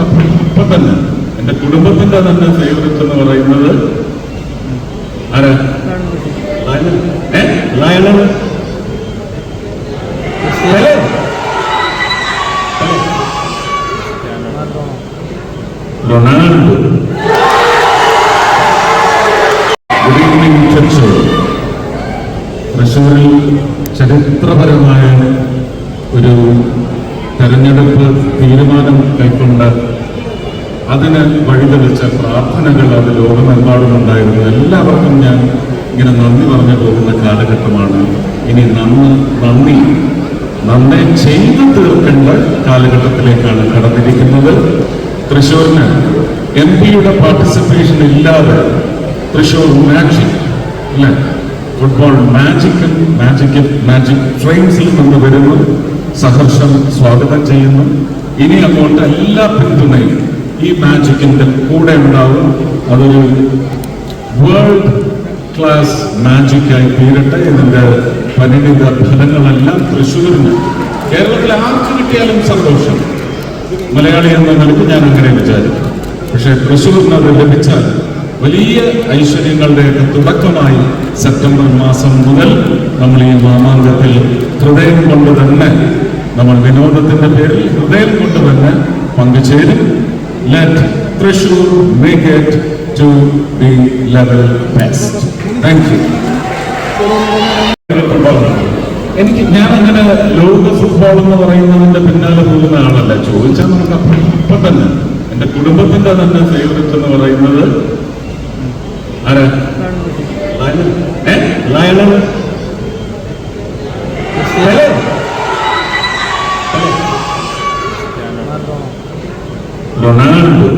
അപ്പൊ ഇപ്പൊ തന്നെ എന്റെ കുടുംബത്തിന്റെ തന്നെ ഫേവറേറ്റ് എന്ന് പറയുന്നത് ആരാ? തൃശൂരിൽ ചരിത്രപരമായ ഒരു തെരഞ്ഞെടുപ്പ് അതിന് വഴിതെളിച്ച പ്രാർത്ഥനകൾ അത് ലോകമെമ്പാടുമുണ്ടായിരുന്നു എല്ലാവർക്കും ഞാൻ ഇങ്ങനെ നന്ദി പറഞ്ഞു പോകുന്ന കാലഘട്ടമാണ്. ഇനി നന്ന് നന്ദി നന്നെ ചെയ്തു തീർക്കേണ്ട കാലഘട്ടത്തിലേക്കാണ് കടന്നിരിക്കുന്നത്. തൃശ്ശൂരിന് എം പിയുടെ പാർട്ടിസിപ്പേഷൻ ഇല്ലാതെ തൃശ്ശൂർ മാജിക് അല്ലേ? ഫുട്ബോൾ മാജിക്കൽ മാജിക്കൽ മാജിക് ഫ്രെയിംസിൽ നിന്ന് വരുന്നു. സഹർഷം സ്വാഗതം ചെയ്യുന്നു. ഇനി അങ്ങോട്ട് എല്ലാ പിന്തുണയും ഈ മാജിക്കിന്റെ കൂടെ ഉണ്ടാവും. അതൊരു വേൾഡ് ക്ലാസ് മാജിക്കായി തീരട്ടെ. ഇതിന്റെ പരിണിത ഫലങ്ങളെല്ലാം തൃശ്ശൂരിന്. കേരളത്തിൽ ആർക്ക് കിട്ടിയാലും സന്തോഷം. മലയാളി എന്ന നിലയ്ക്ക് ഞാൻ അങ്ങനെ വിചാരിക്കും. പക്ഷേ തൃശ്ശൂരിന് അത് ലഭിച്ചാൽ വലിയ ഐശ്വര്യങ്ങളുടെയൊക്കെ തുടക്കമായി സെപ്റ്റംബർ മാസം മുതൽ നമ്മൾ ഈ മാമാങ്കത്തിൽ ഹൃദയം കൊണ്ട് തന്നെ നമ്മൾ വിനോദത്തിന്റെ പേരിൽ ഹൃദയം കൊണ്ട് തന്നെ പങ്കുചേരും. Let Trishul make it to the level best. Thank you. എനിക്ക് ഞാൻ അങ്ങനെ ലോക ഫുട്ബോൾ എന്ന് പറയുന്നതിന്റെ പിന്നാലെ പോകുന്ന ആളല്ല ചോദിച്ചാൽ നമുക്ക് ഇപ്പൊ തന്നെ എന്റെ കുടുംബത്തിന്റെ തന്നെ ഫേവറേറ്റ് എന്ന് പറയുന്നത് ആരാ ലയണൽ. റൊണാൾഡോ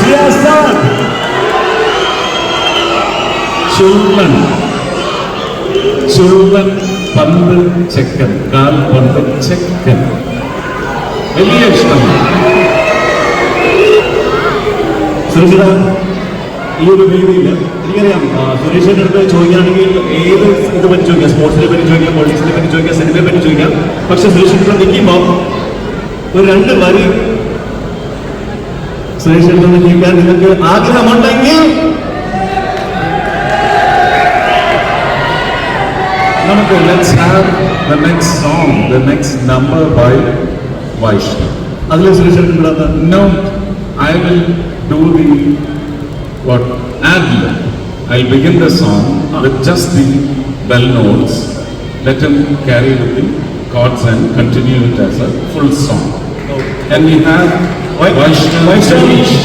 സിയാസാൻ. ചുള്ളൻ ചുള്ളൻ പന്ത് ചെക്കൻ. കാൽ പന്ത് ചെക്കൻ. വലിയ ഇഷ്ടമാണ് സുരക്ഷിത ഈ ഒരു വേദിയിൽ എനിക്കറിയാം സുരേഷിന്റെ അടുത്ത് ചോദിക്കുകയാണെങ്കിൽ ഏത് ഇത് പറ്റി ചോദിക്കാം? സ്പോർട്സിനെ പറ്റി ചോദിക്കാം? പൊളിറ്റിക്സിനെ പറ്റി ചോദിക്കാം? സിനിമയെ പറ്റി ചോദിക്കാം? പക്ഷെ സുരേഷിന്റെ നിൽക്കുമ്പോൾ ഒരു രണ്ട് വരി സുരേഷിന്റെ ജീവിക്കാൻ നിങ്ങൾക്ക് ആഗ്രഹമുണ്ടെങ്കിൽ നമുക്ക് let's have the next song the next number by Vaishnav അതിൽ Sureshan കൂടാത്ത no I will do the what ad-lib. I'll begin the song with just the bell notes. Let him carry chords and continue it as a full song. And we have Vaishnav Vaishnav. Jagdish.